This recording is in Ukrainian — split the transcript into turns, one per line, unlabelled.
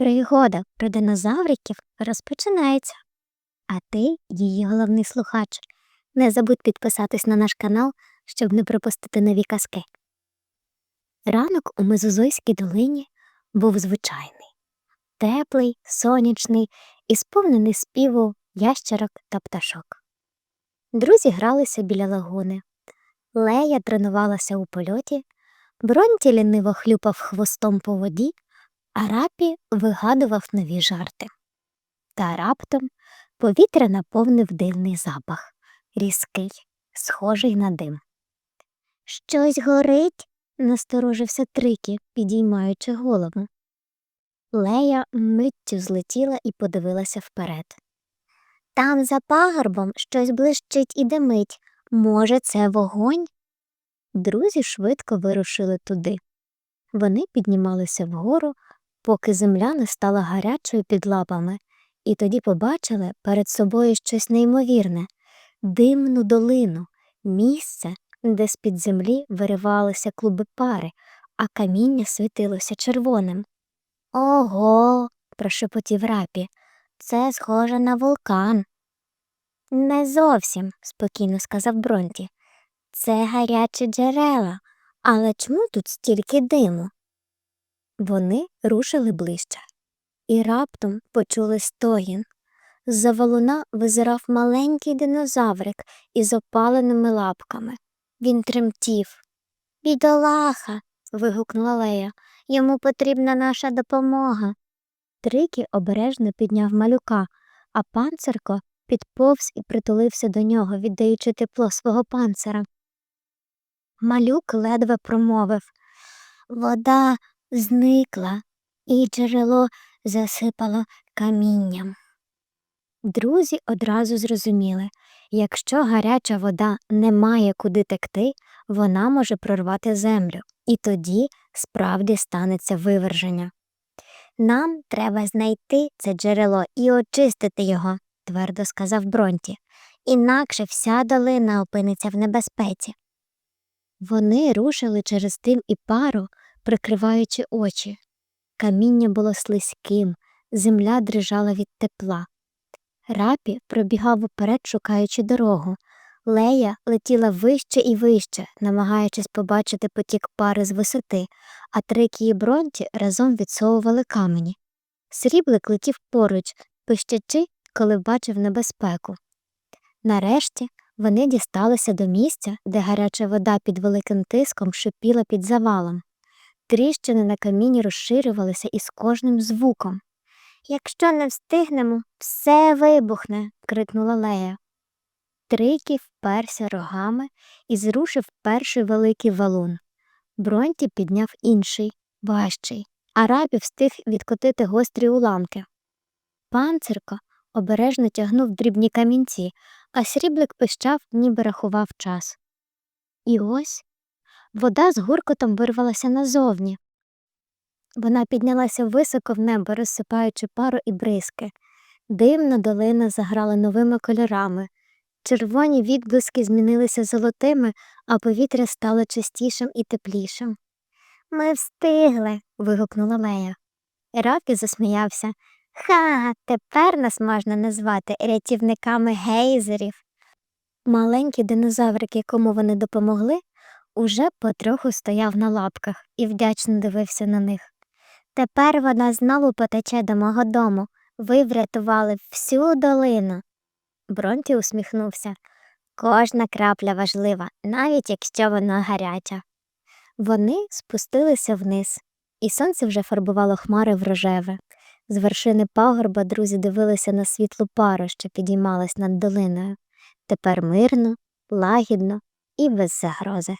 Пригода про динозавриків розпочинається. А ти, її головний слухач, не забудь підписатись на наш канал, щоб не пропустити нові казки. Ранок у Мезозойській долині був звичайний, теплий, сонячний і сповнений співу ящерок та пташок. Друзі гралися біля лагуни. Лея тренувалася у польоті, Бронті ліниво хлюпав хвостом по воді, а рапі вигадував нові жарти. Та раптом повітря наповнив дивний запах, різкий, схожий на дим. Щось горить, насторожився Трикі, підіймаючи голову. Лея миттю злетіла і подивилася вперед. Там за пагорбом щось блищить і димить. Може, це вогонь? Друзі швидко вирушили туди. Вони піднімалися вгору, поки земля не стала гарячою під лапами, і тоді побачили перед собою щось неймовірне димну долину, місце, де з-під землі виривалися клуби пари, а каміння світилося червоним. Ого, прошепотів рапі, це схоже на вулкан. Не зовсім, спокійно сказав Бронті. Це гарячі джерела, але чому тут стільки диму? Вони рушили ближче, і раптом почули стогін. З-за валуна визирав маленький динозаврик із опаленими лапками. Він тремтів. Бідолаха. вигукнула Лея. Йому потрібна наша допомога. Трики обережно підняв малюка, а панцирко підповз і притулився до нього, віддаючи тепло свого панцира. Малюк ледве промовив Вода зникла, і джерело засипало камінням. Друзі одразу зрозуміли якщо гаряча вода не має куди текти, вона може прорвати землю, і тоді справді станеться виверження. Нам треба знайти це джерело і очистити його, твердо сказав Бронті, інакше вся долина опиниться в небезпеці. Вони рушили через дим і пару, прикриваючи очі. Каміння було слизьким, земля дрижала від тепла. Рапі пробігав уперед, шукаючи дорогу. Лея летіла вище і вище, намагаючись побачити потік пари з висоти, а Трикі і Бронті разом відсовували камені. Сріблик летів поруч, пищачи, коли бачив небезпеку. Нарешті вони дісталися до місця, де гаряча вода під великим тиском шипіла під завалом. Тріщини на каміні розширювалися із кожним звуком. Якщо не встигнемо, все вибухне, крикнула Лея. Трикій вперся рогами і зрушив перший великий валун. Бронті підняв інший, важчий, а рабі встиг відкотити гострі уламки. Панцирко обережно тягнув дрібні камінці, а сріблик пищав, ніби рахував час. І ось вода з гуркотом вирвалася назовні. Вона піднялася високо в небо, розсипаючи пару і бризки. Димна долина заграла новими кольорами. Червоні відблиски змінилися золотими, а повітря стало чистішим і теплішим. Ми встигли. вигукнула Лея. Рафі засміявся. Ха, тепер нас можна назвати рятівниками гейзерів. Маленький динозаврик, якому вони допомогли, уже потроху стояв на лапках і вдячно дивився на них. Тепер вона знову потече до мого дому. Ви врятували всю долину. Бронті усміхнувся. Кожна крапля важлива, навіть якщо вона гаряча. Вони спустилися вниз, і сонце вже фарбувало хмари в рожеве. З вершини пагорба друзі дивилися на світлу пару, що підіймалась над долиною. Тепер мирно, лагідно і без загрози.